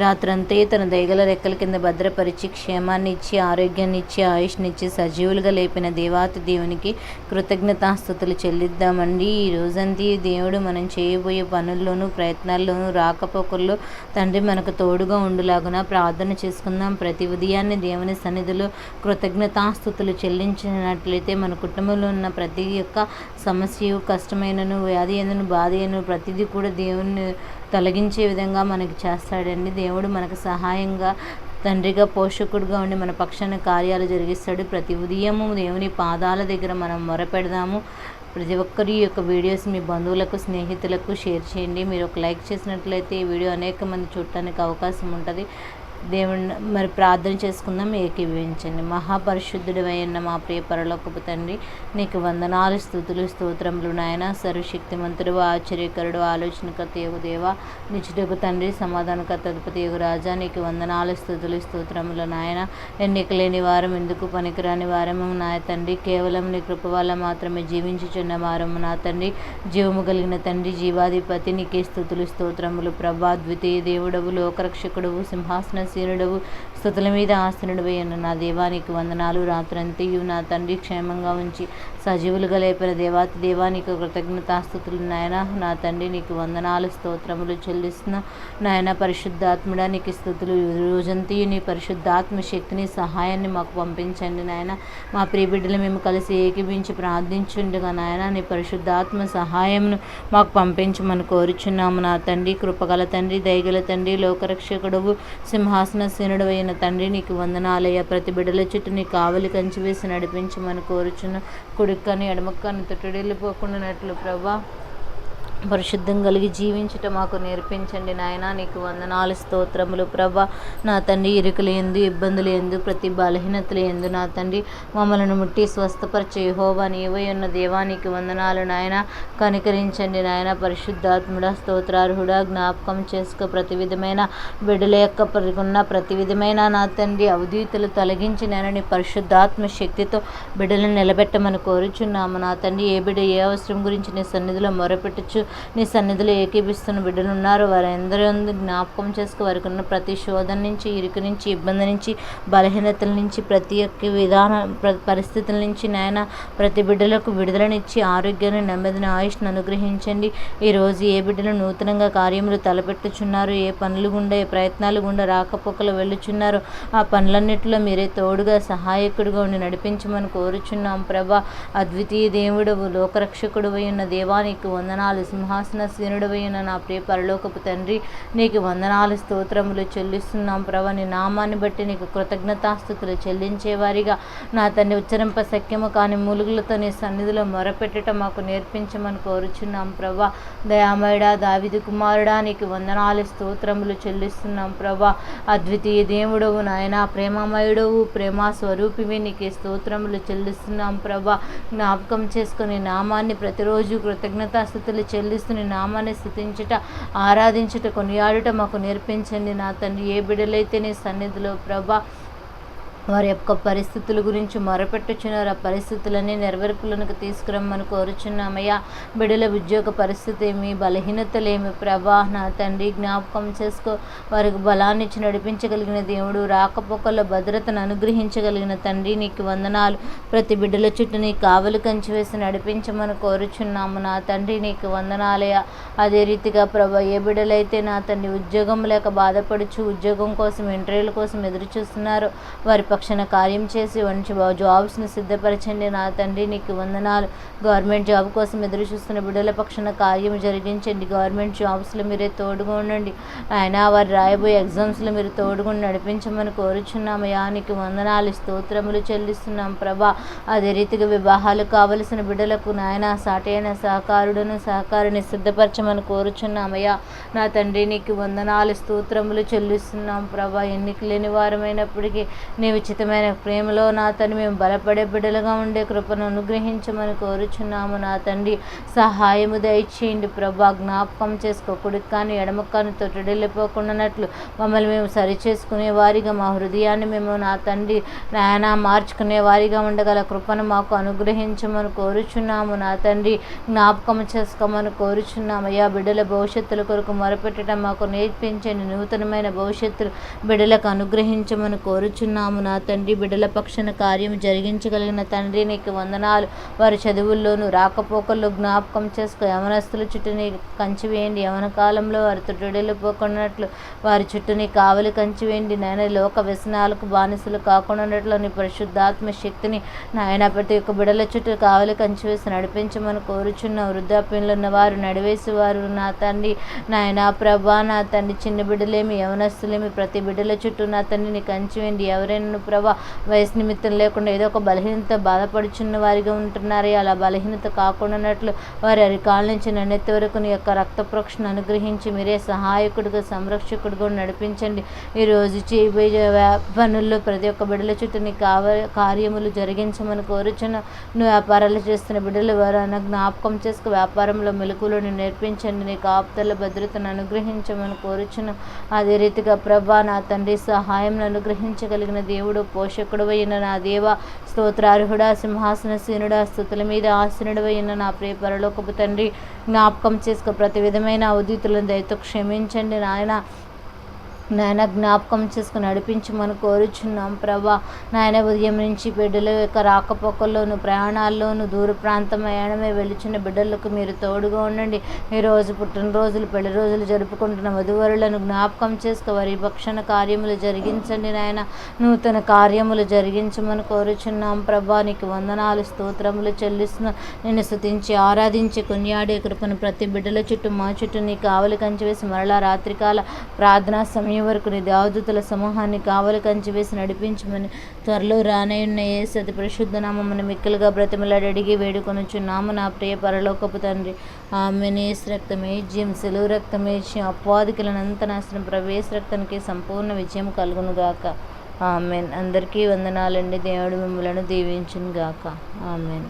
రాత్రంతే తన దయగల రెక్కల కింద భద్రపరిచి క్షేమాన్ని ఇచ్చి ఆరోగ్యాన్ని ఇచ్చి ఆయుష్ని ఇచ్చి సజీవులుగా లేపిన దేవాతి దేవునికి కృతజ్ఞతాస్థుతులు చెల్లిద్దామండి. ఈ రోజంతా దేవుడు మనం చేయబోయే పనుల్లోనూ ప్రయత్నాల్లోనూ రాకపోకల్లో తండ్రి మనకు తోడుగా ఉండులాగున ప్రార్థన చేసుకుందాం. ప్రతి ఉదయాన్నే దేవుని సన్నిధిలో కృతజ్ఞతాస్థుతులు చెల్లించినట్లయితే మన కుటుంబంలో ఉన్న ప్రతి ఒక్క సమస్య కష్టమైనను వ్యాధి అయినను బాధ అయినను ప్రతిదీ కూడా దేవుని తొలగించే విధంగా మనకి చేస్తాడండి. దేవుడు మనకు సహాయంగా తండ్రిగా పోషకుడిగా ఉండి మన పక్షాన కార్యాలు జరిగిస్తాడు. ప్రతి ఉదయము దేవుని పాదాల దగ్గర మనం మొరపెడదాము. ప్రతి ఒక్కరి యొక్క వీడియోస్ మీ బంధువులకు స్నేహితులకు షేర్ చేయండి. మీరు ఒక లైక్ చేసినట్లయితే ఈ వీడియో అనేక మంది చూడటానికి అవకాశం ఉంటుంది. దేవుని మరి ప్రార్థన చేసుకుందాం ఏకీభవించండి. మహాపరిశుద్ధుడు అయిన మా ప్రియ పరలోకపు తండ్రి నీకు వందనాలు స్థుతులు స్తోత్రములు నాయన. సర్వశక్తిమంతుడు ఆశ్చర్యకరుడు ఆలోచనకర్త యోగు దేవ. నిచుటకు తండ్రి సమాధానకర్త అధిపతి యోగు రాజా. నీకు వందనాలు స్థుతులు స్తోత్రములు నాయన. ఎన్నికలేని వారం ఎందుకు పనికిరాని వారము నా తండ్రి. కేవలం నీ కృప వల్ల మాత్రమే జీవించుచున్న వారము నా తండ్రి. జీవము కలిగిన తండ్రి జీవాధిపతి నీకే స్థుతులు స్తోత్రములు. ప్రభా ద్వితీయ దేవుడవు లోకరక్షకుడవు సింహాసన ఆసీనుడవు స్థుతుల మీద ఆసీనుడవై ఉన్న నా దేవానికి వందనాలు. రాత్రంతయు నా తండ్రి క్షేమంగా ఉంచి సజీవులుగా లేపిన దేవాతి దేవానికి కృతజ్ఞతాస్థుతులు నాయన. నా తండ్రి నీకు వందనాలు స్తోత్రములు చెల్లిస్తున్న నాయన. పరిశుద్ధాత్ముడా నీకు స్థుతులు. ఈ రోజంతయు నీ పరిశుద్ధాత్మ శక్తిని సహాయాన్ని మాకు పంపించండి నాయన. మా ప్రియబిడ్డలు మేము కలిసి ఏకీభించి ప్రార్థించుండగా నాయన. నీ పరిశుద్ధాత్మ సహాయంను మాకు పంపించమని కోరుచున్నాము. నా తండ్రి కృపగల తండ్రి దయగల తండ్రి లోకరక్షకుడు సింహా సేనుడు అయిన తండ్రి నీకు వందనాలయ్య. ప్రతి బిడ్డల చుట్టూ నీ కావలి కంచి వేసి నడిపించమని కోరుచున్న కుడిక్కని ఎడమక్కని తొట్టుడెళ్ళిపోకుండానట్లు ప్రభా. పరిశుద్ధం కలిగి జీవించటం మాకు నేర్పించండి నాయన. నీకు వందనాలు స్తోత్రములు ప్రభ. నా తండ్రి ఇరుకులు ఎందు ఇబ్బందులు ఎందు ప్రతి బలహీనతలు ఎందు నా తండ్రి మమ్మలను ముట్టి స్వస్థపరిచే హోవా నీవై ఉన్న దేవానికి వందనాలు నాయన. కనికరించండి నాయన. పరిశుద్ధాత్ముడ స్తోత్రార్హుడా జ్ఞాపకం చేసుకో. ప్రతి విధమైన బిడ్డల యొక్క పరిగున్న ప్రతి విధమైన నా తండ్రి అవధీతులు తొలగించి నేను నీ పరిశుద్ధాత్మ శక్తితో బిడ్డలను నిలబెట్టమని కోరుచున్నాము. నా తండ్రి ఏ బిడ్డ ఏ అవసరం గురించి నీ సన్నిధిలో మొరపెట్టచ్చు నీ సన్నిధిలో ఏకీపిస్తున్న బిడ్డలు ఉన్నారు. వారందరూ జ్ఞాపకం చేసుకు వారికి ఉన్న ప్రతి శోధన నుంచి ఇరుకు నుంచి ఇబ్బంది నుంచి బలహీనతల నుంచి ప్రతి ఒక్క విధాన పరిస్థితుల నుంచి నాయన ప్రతి బిడ్డలకు విడుదలనిచ్చి ఆరోగ్యాన్ని నెమ్మదిని ఆయుష్ను అనుగ్రహించండి. ఈరోజు ఏ బిడ్డలు నూతనంగా కార్యములు తలపెట్టుచున్నారు ఏ పనులు గుండా ఏ ప్రయత్నాలు గుండా రాకపోకలు వెళ్ళుచున్నారు ఆ పనులన్నిటిలో మీరే తోడుగా సహాయకుడిగా ఉండి నడిపించమని కోరుచున్నాం. ప్రభా అద్వితీయ దేవుడు లోకరక్షకుడు ఉన్న దేవానికి వందనాలు. సింహాసన సీనుడు నా ప్రియ పరలోకపు తండ్రి నీకు వందనాలు స్తోత్రములు చెల్లిస్తున్నాం ప్రభా. నీ నామాన్ని బట్టి నీకు కృతజ్ఞతాస్థుతులు చెల్లించేవారిగా. నా తండ్రి ఉచ్చరింప సఖ్యము కాని మూలుగులతో నీ సన్నిధిలో మొరపెట్టడం మాకు నేర్పించమని కోరుచున్నాం ప్రభా. దయామయుడా దావిది కుమారుడా నీకు వందనాలు స్తోత్రములు చెల్లిస్తున్నాం ప్రభా. అద్వితీయ దేవుడవు నాయన ప్రేమమయుడవు ప్రేమ స్వరూపివి నీకు స్తోత్రములు చెల్లిస్తున్నాం ప్రభా. జ్ఞాపకం చేసుకుని నామాన్ని ప్రతిరోజు కృతజ్ఞతాస్థుతులు చెల్లిస్తుని నామాన్ని స్థుతించుట ఆరాధించుట కొనియాడుట మాకు నేర్పించండి నా తండ్రి. ఏ బిడ్డలైతే నీ సన్నిధిలో ప్రభా వారి యొక్క పరిస్థితుల గురించి మొరపెట్టుచున్నారు. ఆ పరిస్థితులన్నీ నెరవేర్పులకు తీసుకురమ్మని కోరుచున్నామయ్యా. బిడ్డల ఉద్యోగ పరిస్థితి ఏమి? బలహీనతలేమి ప్రభా నా తండ్రి జ్ఞాపకం చేసుకో. వారికి బలాన్ని ఇచ్చి నడిపించగలిగిన దేవుడు రాకపోకల్లో భద్రతను అనుగ్రహించగలిగిన తండ్రి నీకు వందనాలు. ప్రతి బిడ్డల చుట్టూ నీ కావలి కంచి వేసి నడిపించమని కోరుచున్నాము. నా తండ్రి నీకు వందనాలయ అదే రీతిగా ప్రభా ఏ బిడ్డలైతే నా తండ్రి ఉద్యోగం లేక బాధపడుచు ఉద్యోగం కోసం ఇంటర్వ్యూల కోసం ఎదురు చూస్తున్నారు వారి రక్షణ కార్యం చేసి మంచి జాబ్స్ని సిద్ధపరచండి నా తండ్రి నీకు వందనాలు. గవర్నమెంట్ జాబ్ కోసం ఎదురు చూస్తున్న బిడ్డల పక్షాన కార్యం జరిగించండి. గవర్నమెంట్ జాబ్స్లో మీరే తోడుగా ఉండండి. ఆయన వారు రాయబోయే ఎగ్జామ్స్లో మీరు తోడుగా నడిపించమని కోరుచున్నామయ్యా. నీకు వందనాలు. స్తోత్రములు చెల్లిస్తున్నాం ప్రభా. అదే రీతిగా వివాహాలు కావలసిన బిడ్డలకు నాయన సాటైన సహకారుడును సహకారిని సిద్ధపరచమని కోరుచున్నామయ్యా. నా తండ్రి నీకు వందనాలు. స్తోత్రములు చెల్లిస్తున్నాం ప్రభా. ఎన్నిక లేని వారమైనప్పటికీ నీవు ఉచితమైన ప్రేమలో నా తండ్రి మేము బలపడే బిడ్డలుగా ఉండే కృపను అనుగ్రహించమని కోరుచున్నాము నా తండ్రి. సహాయము దయచేయండి ప్రభా జ్ఞాపకం చేసుకో. కుడికి కానీ ఎడమ కానీ తొట్టుడెళ్ళిపోకుండానట్లు మమ్మల్ని మేము సరిచేసుకునే వారిగా మా హృదయాన్ని మేము నా తండ్రి నాయన మార్చుకునే వారిగా ఉండగల కృపను మాకు అనుగ్రహించమని కోరుచున్నాము నా తండ్రి. జ్ఞాపకం చేసుకోమని కోరుచున్నాము. అయ్యా బిడ్డల భవిష్యత్తుల కొరకు మొరపెట్టడం మాకు నేర్పించండి. నూతనమైన భవిష్యత్తులు బిడ్డలకు అనుగ్రహించమని కోరుచున్నాము నా తండ్రి బిడ్డల పక్షన కార్యం జరిగించగలిగిన తండ్రి నీకు వందనాలు. వారి చదువుల్లోనూ రాకపోకల్లో జ్ఞాపకం చేసుకో. యవనస్తుల చుట్టూని కంచి వేయండి. యవన కాలంలో వారి తుడ్డెలు పోకున్నట్లు వారి చుట్టూని కావలి కంచి వేయండి. నాయన లోక వ్యసనాలకు బానిసలు కాకుండా నీ పరిశుద్ధాత్మ శక్తిని నాయన ప్రతి ఒక్క బిడల చుట్టూ కావలి కంచి వేసి నడిపించమని కోరుచున్న వృద్ధాప్యంలో ఉన్న వారు నడివేసి వారు నా తండ్రి. నాయన ప్రభా నా తండ్రి చిన్న బిడ్డలేమి యవనస్తులేమి ప్రతి బిడ్డల చుట్టూ నా తండ్రిని కంచి వేయండి. ఎవరైనా ప్రభా. వయసు నిమిత్తం లేకుండా ఏదో ఒక బలహీనత బాధపడుచున్న వారిగా ఉంటున్నారే. అలా బలహీనత కాకుండానట్లు వారి అరికాల నుంచి నన్నెత్తి వరకు నీ యొక్క రక్త ప్రోక్షణ అనుగ్రహించి మీరే సహాయకుడిగా సంరక్షకుడిగా నడిపించండి. ఈరోజు చేయబోయే పనుల్లో ప్రతి ఒక్క బిడ్డల చుట్టూ నీ కావ కార్యములు జరిగించమని కోరుచున్న నువ్వు వ్యాపారాలు చేస్తున్న బిడ్డలు వారు జ్ఞాపకం చేసుకు వ్యాపారంలో మెలకులను నేర్పించండి. నీ కాపుతల భద్రతను అనుగ్రహించమని కోరుచున్న అదే రీతిగా ప్రభా నా తండ్రి సహాయం అనుగ్రహించగలిగిన దేవుడు పోషకుడు అయిన నా దేవ స్తోత్రార్హుడా సింహాసనసీనుడా స్థుతుల మీద ఆసనుడు అయిన నా ప్రియ పరలోకపు తండ్రి జ్ఞాపకం చేసుకో. ప్రతి విధమైన ఉదితులను దయతో క్షమించండి నాయన. నాయన జ్ఞాపకం చేసుకుని నడిపించమని కోరుచున్నాం ప్రభా. నాయన ఉదయం నుంచి బిడ్డల యొక్క రాకపోకల్లోను ప్రయాణాల్లోనూ దూర ప్రాంతం ప్రయాణమే వెలుచున్న బిడ్డలకు మీరు తోడుగా ఉండండి. ఈరోజు పుట్టినరోజులు పెళ్ళి రోజులు జరుపుకుంటున్న వధువరులను జ్ఞాపకం చేసుకో వారి భక్షణ కార్యములు జరిగించండి నాయన. నూతన కార్యములు జరిగించమని కోరుచున్నాం ప్రభా. నీకు వందనాలు స్తోత్రములు చెల్లిస్తున్న. నేను స్థుతించి ఆరాధించి కొనియాడే కృపను ప్రతి బిడ్డల చుట్టూ మా చుట్టూ నీ కావలి కంచి వేసి మరలా రాత్రికాల ప్రార్థనా సమయం వరకు నీ దేవదూతల సమూహాన్ని కావలి కంచి వేసి నడిపించమని త్వరలో రానయ్యున్న ఏ సతి పరిశుద్ధ నామమును మిక్కలుగా బ్రతిమలాడి అడిగి వేడుకొనుచున్నాము నా ప్రియ పరలోకపు తండ్రి. ఆమెనేస్ రక్తమే జిమ్ సెలువు రక్తమే అపవాదికులనంత నాశనం ప్రవేశ రక్తానికి సంపూర్ణ విజయం కలుగునుగాక ఆమెన్. అందరికీ వందనాలండి. దేవుడు మిమ్మలను దీవించును గాక. ఆమెన్.